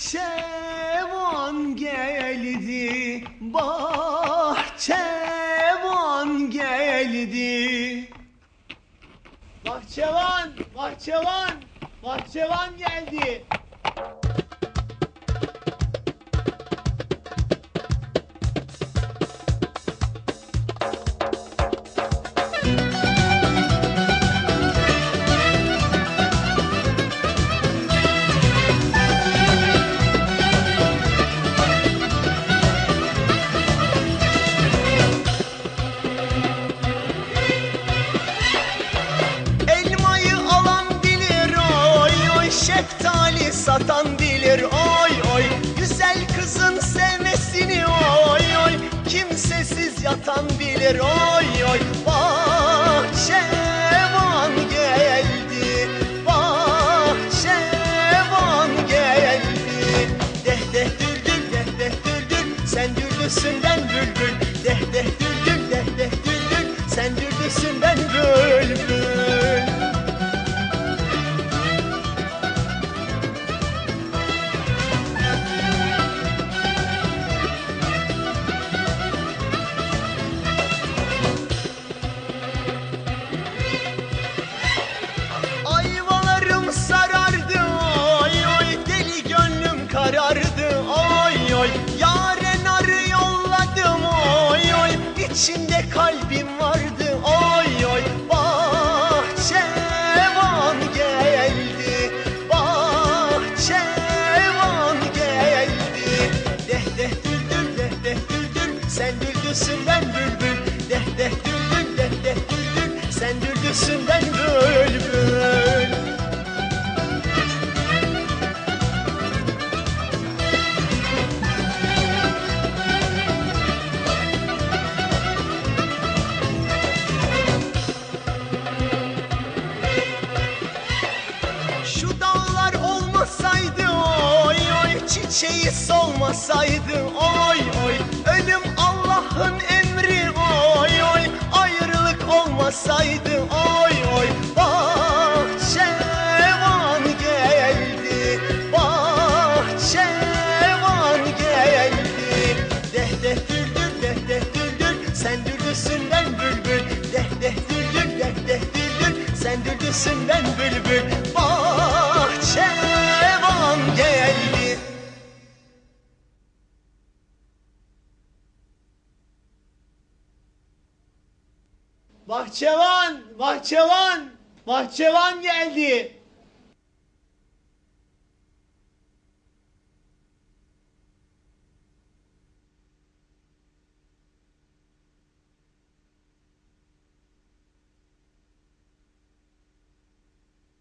Bahçevan geldi, bahçevan geldi. Bahçevan, bahçevan, bahçevan geldi. Yatan bilir. Oy oy. Bahçevan geldi. Bahçevan geldi. Deh deh düldül deh deh düldül Sen düldülsün ben Deh deh düldül deh deh düldül Sen düldülsün Sen düldülsün ben bülbül. Deh deh düldül deh deh düldül Sen düldülsün ben bülbül. Çiçeği solmasaydı oy oy olmasaydı oy oy Bahçevan geldi Bahçevan geldi. Deh deh düldül deh deh düldül Sen düldülsün ben bülbül. Deh deh düldül deh deh düldül Sen düldülsün ben bülbül Bahçevan, bahçevan, bahçevan geldi.